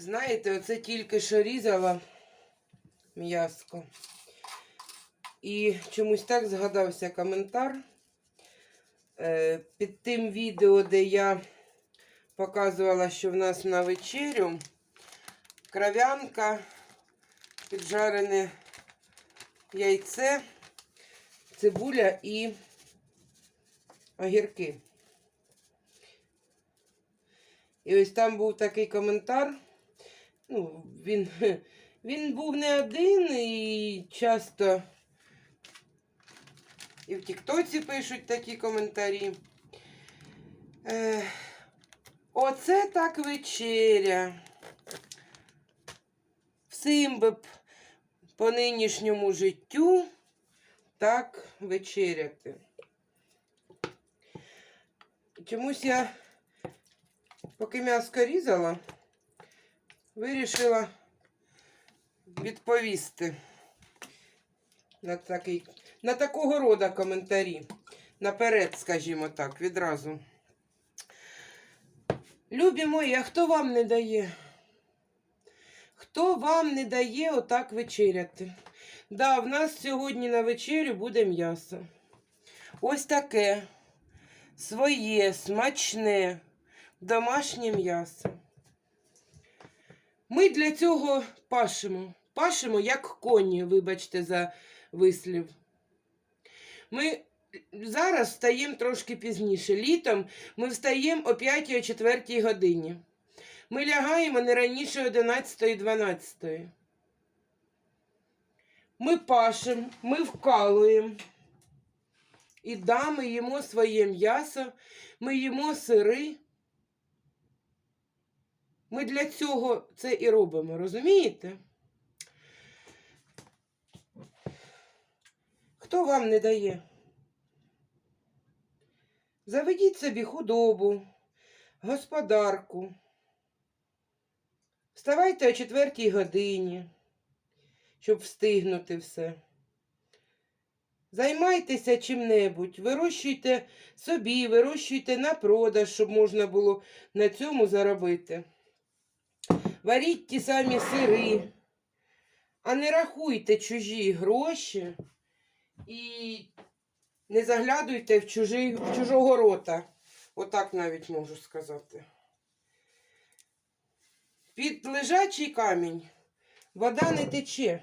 Знаєте, оце тільки що різала м'яско. І чомусь так згадався коментар е, під тим відео, де я показувала, що в нас на вечерю кров'янка, піджарене яйце, цибуля і огірки. І ось там був такий коментар. Ну, він, він був не один і часто і в Тіктоці пишуть такі коментарі. Е, оце так вечеря. Всім би б по нинішньому життю так вечеряти. Чомусь я, поки м'яско різала, вирішила відповісти на такий, на такого рода коментарі. Наперед, скажімо так, відразу. Любі мої, а хто вам не дає? Хто вам не дає отак вечеряти? Да, в нас сьогодні на вечерю буде м'ясо. Ось таке своє, смачне, домашнє м'ясо. Ми для цього пашемо. Пашемо, як коні, вибачте за вислів. Ми зараз встаємо трошки пізніше. Літом ми встаємо о 5-4 годині. Ми лягаємо не раніше 11-12. Ми пашемо, ми вкалуємо. І да, ми їмо своє м'ясо, ми їмо сири. Ми для цього це і робимо, розумієте? Хто вам не дає? Заведіть собі худобу, господарку. Вставайте о четвертій годині, щоб встигнути все. Займайтеся чим-небудь, вирощуйте собі, вирощуйте на продаж, щоб можна було на цьому заробити. Варіть ті самі сири, а не рахуйте чужі гроші і не заглядуйте в, чужий, в чужого рота. Отак навіть можу сказати. Під лежачий камінь вода не тече.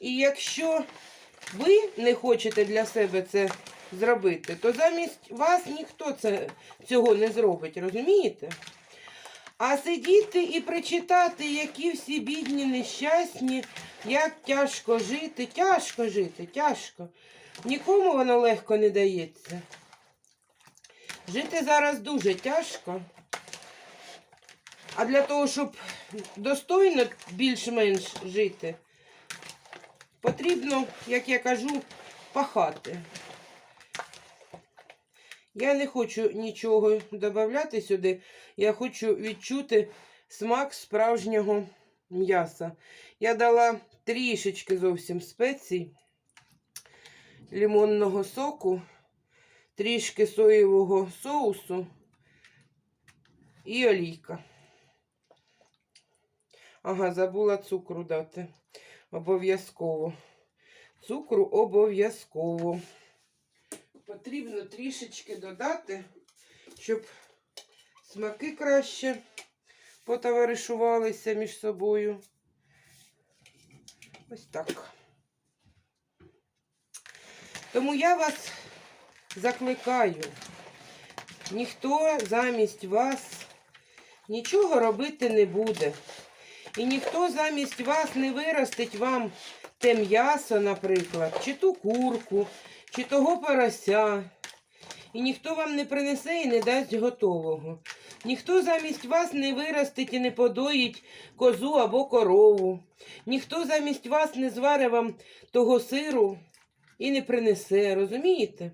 І якщо ви не хочете для себе це зробити, то замість вас ніхто це, цього не зробить, розумієте? А сидіти і прочитати, які всі бідні, нещасні, як тяжко жити, тяжко жити, тяжко. Нікому воно легко не дається. Жити зараз дуже тяжко. А для того, щоб достойно більш-менш жити, потрібно, як я кажу, пахати. Я не хочу нічого додати сюди. Я хочу відчути смак справжнього м'яса. Я дала трішечки зовсім спецій, лимонного соку, трішки соєвого соусу і олійка. Ага, забула цукру дати. Обов'язково. Цукру обов'язково. Потрібно трішечки додати, щоб смаки краще потоваришувалися між собою. Ось так. Тому я вас закликаю, ніхто замість вас нічого робити не буде. І ніхто замість вас не виростить вам те м'ясо, наприклад, чи ту курку, чи того порося. І ніхто вам не принесе і не дасть готового. Ніхто замість вас не виростить і не подоїть козу або корову. Ніхто замість вас не зварить вам того сиру і не принесе, розумієте?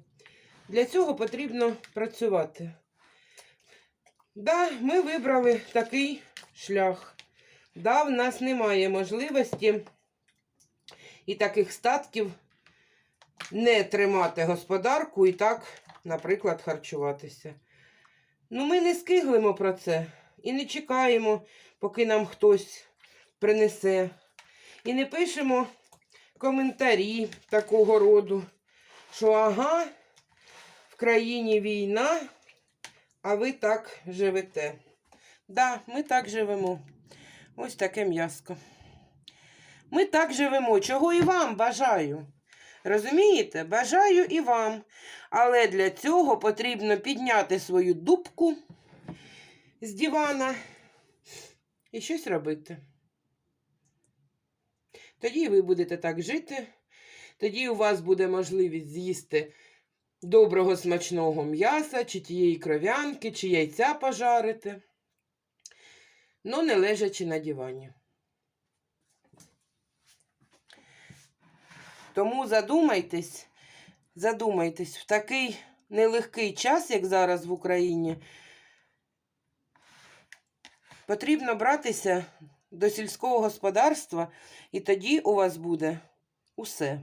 Для цього потрібно працювати. Да, ми вибрали такий шлях. Да, в нас немає можливості і таких статків не тримати господарку і так, наприклад, харчуватися. Ну, ми не скиглимо про це. і не чекаємо, поки нам хтось принесе. І не пишемо коментарі такого роду, що ага, в країні війна, а ви так живете. Да, ми так живемо. Ось таке м'яско. Ми так живемо, чого і вам бажаю. Розумієте? Бажаю і вам. Але для цього потрібно підняти свою дубку з дивана і щось робити. Тоді ви будете так жити, тоді у вас буде можливість з'їсти доброго смачного м'яса, чи тієї кров'янки, чи яйця пожарити, но не лежачи на дивані. Тому задумайтесь, задумайтесь, в такий нелегкий час, як зараз в Україні, потрібно братися до сільського господарства, і тоді у вас буде усе.